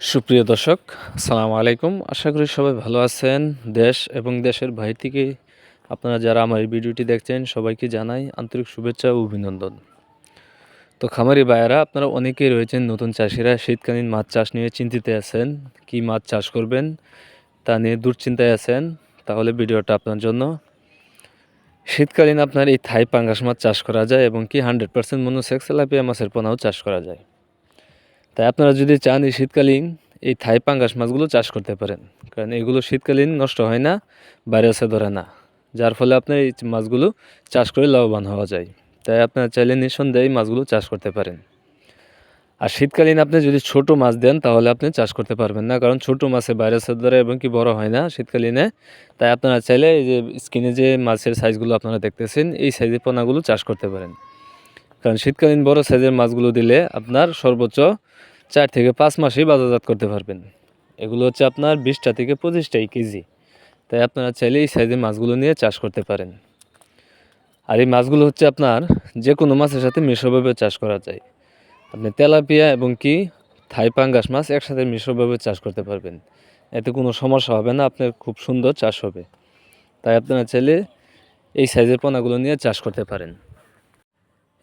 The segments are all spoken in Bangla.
সুপ্রিয় দর্শক সালাম আলাইকুম। আশা করি সবাই ভালো আছেন, দেশ এবং দেশের বাইরে থেকে আপনারা যারা আমার এই ভিডিওটি দেখছেন, সবাইকে জানাই আন্তরিক শুভেচ্ছা ও অভিনন্দন। তো খামারি ভাইয়েরা, আপনারা অনেকেই রয়েছেন নতুন চাষিরা, শীতকালীন মাছ চাষ নিয়ে চিন্তিত আছেন, কি মাছ চাষ করবেন তা নিয়ে দুশ্চিন্তায় আছেন, তাহলে ভিডিওটা আপনার জন্য। শীতকালীন আপনার এই থাই পাঙ্গাস মাছ চাষ করা যায় এবং কি হান্ড্রেড পার্সেন্ট মনোসেক্স এলাপিয়া মাছের পোনাও চাষ করা যায়। তাই আপনারা যদি চান এই শীতকালীন এই থাই পাঙ্গাস মাছগুলো চাষ করতে পারেন, কারণ এগুলো শীতকালীন নষ্ট হয় না ভাইরাসে ধরে না, যার ফলে আপনার এই মাছগুলো চাষ করে লাভবান হওয়া যায়। তাই আপনারা চাইলে নিঃসন্দেহে এই মাছগুলো চাষ করতে পারেন। আর শীতকালীন আপনি যদি ছোট মাছ দেন, তাহলে আপনি চাষ করতে পারবেন না, কারণ ছোট মাছে ভাইরাসের দ্বারা এবং কি বড় হয় না শীতকালীনে। তাই আপনারা চাইলে এই যে স্কিনে যে মাছের সাইজগুলো আপনারা দেখতেছেন, এই সাইজের পোনাগুলো চাষ করতে পারেন। কারণ শীতকালীন বড় সাইজের মাছগুলো দিলে আপনার সর্বোচ্চ চার থেকে পাঁচ মাসেই বাজারজাত করতে পারবেন। এগুলো হচ্ছে আপনার বিশটা থেকে পঁচিশটাই কেজি। তাই আপনারা চাইলে এই সাইজের মাছগুলো নিয়ে চাষ করতে পারেন। আর এই মাছগুলো হচ্ছে আপনার যে কোনো মাছের সাথে মিশ্রভাবে চাষ করা যায়। আপনি তেলাপিয়া এবং কি থাই পাঙ্গাস মাছ একসাথে মিশ্রভাবে চাষ করতে পারবেন। এতে কোনো সমস্যা হবে না, আপনার খুব সুন্দর চাষ হবে। তাই আপনারা চাইলে এই সাইজের পোনাগুলো নিয়ে চাষ করতে পারেন।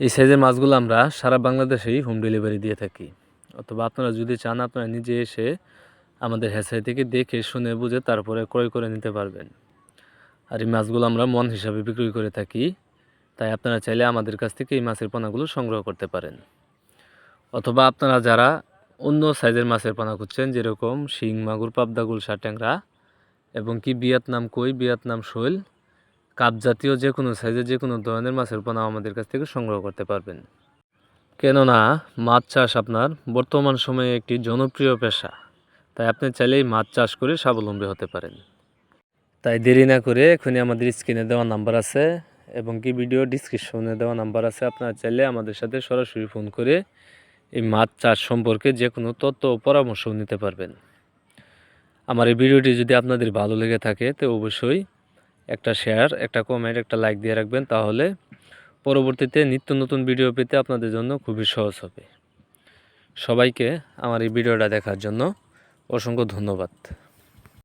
এই সাইজের মাছগুলো আমরা সারা বাংলাদেশেই হোম ডেলিভারি দিয়ে থাকি। অথবা আপনারা যদি চান, আপনারা নিজে এসে আমাদের হ্যাচারি থেকে দেখে, শুনে, বুঝে তারপরে ক্রয় করে নিতে পারবেন। আর এই মাছগুলো আমরা মন হিসাবে বিক্রি করে থাকি। তাই আপনারা চাইলে আমাদের কাছ থেকে এই মাছের পোনাগুলো সংগ্রহ করতে পারেন। অথবা আপনারা যারা অন্য সাইজের মাছের পোনা খুঁজছেন, যেরকম শিং, মাগুর, পাবদা গুলশা ট্যাংরা এবং কি ভিয়েতনাম কই ভিয়েতনাম শৈল কাপ জাতীয় যে কোনো সাইজের যে কোনো ধরনের মাছের পোনা আমাদের কাছ থেকে সংগ্রহ করতে পারবেন। কেননা, মাছ চাষ আপনার বর্তমান সময়ে একটি জনপ্রিয় পেশা, তাই আপনি চাইলেই মাছ চাষ করে স্বাবলম্বী হতে পারেন। তাই দেরি না করে এখনই আমাদের স্ক্রিনে দেওয়া নাম্বার আছে এবং কি ভিডিও ডিসক্রিপশনে দেওয়া নাম্বার আছে, আপনারা চাইলে আমাদের সাথে সরাসরি ফোন করে এই মাছ চাষ সম্পর্কে যে কোনো তথ্য ও পরামর্শ নিতে পারবেন। আমার এই ভিডিওটি যদি আপনাদের ভালো লেগে থাকে, তো অবশ্যই একটা শেয়ার একটা কমেন্ট একটা লাইক দিয়ে রাখবেন, তাহলে পরবর্তীতে নিত্য নতুন ভিডিও পেতে আপনাদের জন্য খুবই সহজ হবে। সবাইকে আমার এই ভিডিওটা দেখার জন্য অসংখ্য ধন্যবাদ।